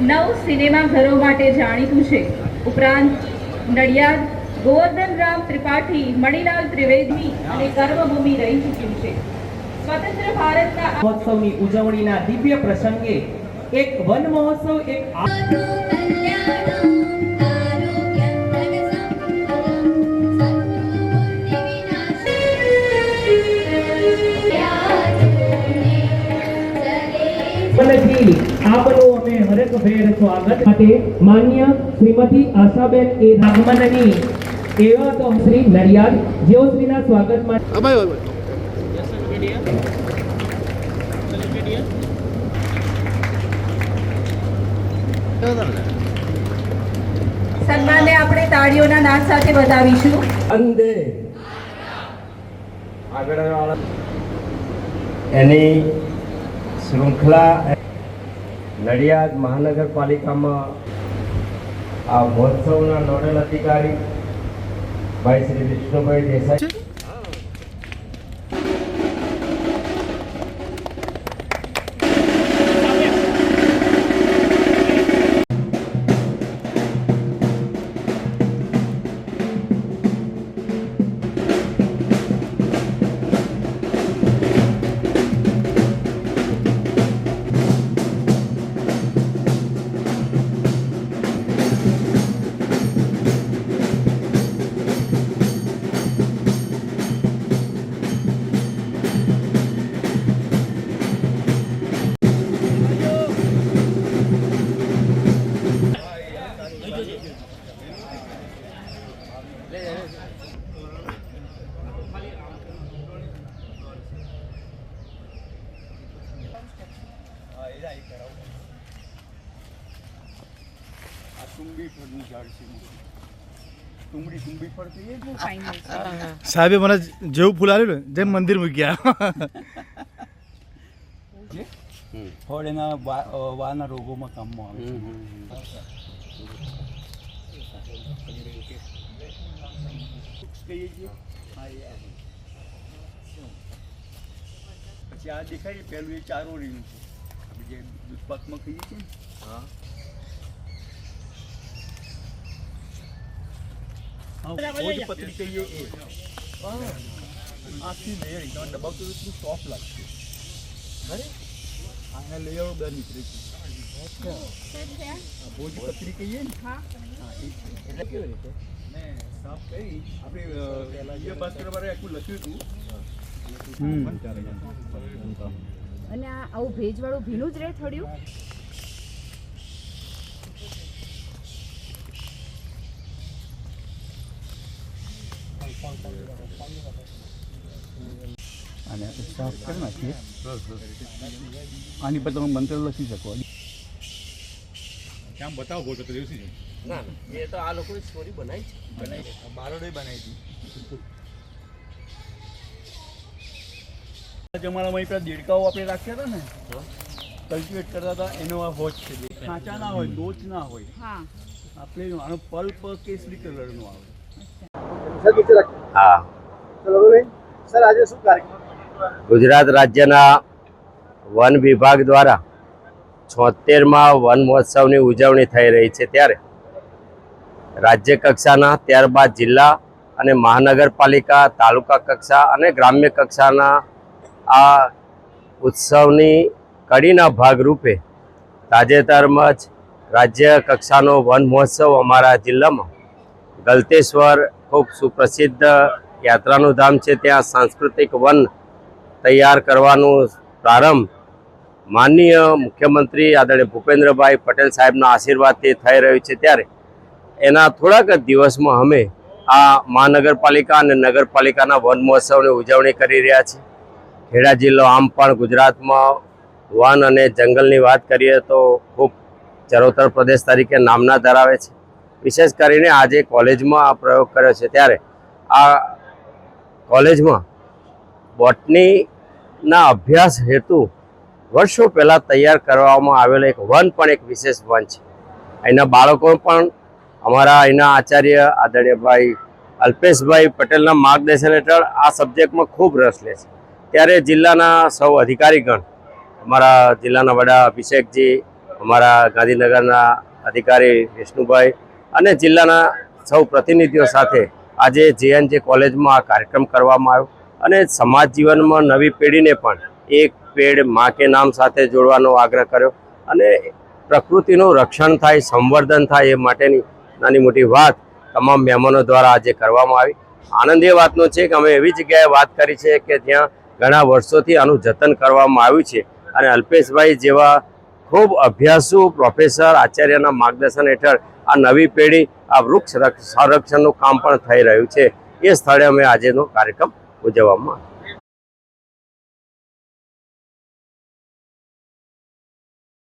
નવ સિનેમાઘરો માટે જાણીતું છે. ઉપરાંત નડિયાદ ગોવર્ધનરામ ત્રિપાઠી મણિલાલ ત્રિવેદી અને કર્મભૂમિ રહી ચૂક્યું છે. સ્વતંત્ર ભારતના મહોત્સવની ઉજવણીના દિવ્ય પ્રસંગે એક વન મહોત્સવ એક આ- મનથી અમે હરેક ફેર સ્વાગત માટે માન્ય શ્રીમતી આશાબેન એ આગમનની એવા તો શ્રી નડિયાદ જેઓ શ્રીના સ્વાગત માટે સન્માનને આપણે તાળીઓના નાદ સાથે વધાવીશું. અંધે આગળ એની શૃંખલા નડિયાદ મહાનગરપાલિકામાં આ મહોત્સવના નોડલ અધિકારી ભાઈ શ્રી વિષ્ણુભાઈ દેસાઈ સાહેબે મને જેવું ફૂલ આવ્યું ને જેમ મંદિર મૂક્યા ફળ એના વાના રોગોમાં કામમાં આવે છે. કહીએ છીએ. પછી આ દેખાય છે પેલું એ ચારો રહ્યું છે. આપણે જે દૂધ પાકમાં ખાઈએ છીએ ને. હા. ભોજપત્રી કહીએ એ. હા. આખી લેયર એકદમ દબાવતો તો એટલું સોફ્ટ લાગશે. અરે. આના લેયરો બધા નીકળે છે ભોજપત્રી કહીએ ને. હા. એટલે કેવી રીતે? મેં સાફ કરી આપણે ભાસ્કર આખું લખ્યું હતું. અને આ આવું ભેજવાળું ભીનું જ રહે થડ્યું અને સાફ કરી નાખીએ આની પર તમે મંત્ર લખી શકો. ના એ તો આ લોકોની સ્ટોરી બનાવી છે. બારોડે બનાવી હતી. જમાનામાં પેલા દેડકાઓ આપણે રાખ્યા હતા ને કલ્ટિવેટ કરતા હતા એનો આ હોજ છે. કાચા ના હોય લોચ ના હોય. હા. આપણે આનો પલ્પ કેસરી કલરનો આવે. હા. ગુજરાત રાજ્યના વન વિભાગ દ્વારા છોતેરમાં વન મહોત્સવની ઉજવણી થઈ રહી છે ત્યારે. રાજ્ય કક્ષાના ત્યારબાદ જિલ્લા અને મહાનગરપાલિકા, તાલુકા કક્ષા અને ગ્રામ્ય કક્ષાના આ ઉત્સવની કડીના ભાગરૂપે તાજેતરમાં જ રાજ્ય કક્ષાનો વન મહોત્સવ અમારા જિલ્લામાં. ગલતેશ્વર ખૂબ સુપ્રસિદ્ધ યાત્રાનું ધામ છે. ત્યાં સાંસ્કૃતિક વન તૈયાર કરવાનો પ્રારંભ માનનીય મુખ્યમંત્રી આદરણીય ભૂપેન્દ્રભાઈ પટેલ સાહેબના આશીર્વાદથી થઈ રહ્યું છે. ત્યારે એના થોડાક જ દિવસમાં અમે આ મહાનગરપાલિકા અને નગરપાલિકાના વન મહોત્સવની ઉજવણી કરી રહ્યા છીએ. ખેડા જિલ્લો આમ પણ ગુજરાતમાં વન અને જંગલની વાત કરીએ તો ખૂબ ચરોતર પ્રદેશ તરીકે નામના ધરાવે છે. વિશેષ કરીને આજે કોલેજમાં આ પ્રયોગ કર્યો છે. ત્યારે આ કોલેજમાં બોટનીના અભ્યાસ હેતુ વર્ષો પહેલાં તૈયાર કરવામાં આવેલો એક વન પણ એક વિશેષ વન છે. અહીંના બાળકો પણ અમારા અહીંના આચાર્ય આદરણીયભાઈ અલ્પેશભાઈ પટેલના માર્ગદર્શન હેઠળ આ સબ્જેક્ટમાં ખૂબ રસ લે છે. ત્યારે જિલ્લાના સૌ અધિકારીગણ, અમારા જિલ્લાના વડા અભિષેકજી, અમારા ગાંધીનગરના અધિકારી વિષ્ણુભાઈ અને જિલ્લાના સૌ પ્રતિનિધિઓ સાથે આજે જેએનજે કોલેજમાં આ કાર્યક્રમ કરવામાં આવ્યો અને સમાજ જીવનમાં નવી પેઢીને પણ એક પેડ મા કે નામ સાથે જોડવાનો આગ્રહ કર્યો અને પ્રકૃતિનું રક્ષણ થાય, સંવર્ધન થાય એ માટેની નાની મોટી વાત તમામ મહેમાનો દ્વારા આજે કરવામાં આવી આનંદ એ વાતનો છે કે અમે એવી જગ્યાએ વાત કરી છે કે જ્યાં ઘણા વર્ષોથી આનું જતન કરવામાં આવ્યું છે અને અલ્પેશભાઈ જેવા ખૂબ અભ્યાસુ પ્રોફેસર આચાર્યના માર્ગદર્શન હેઠળ આ નવી પેઢી, આ વૃક્ષ સંરક્ષણનું કામ પણ થઈ રહ્યું છે એ સ્થળે અમે આજેનો કાર્યક્રમ ઉજવવામાં આવ્યો.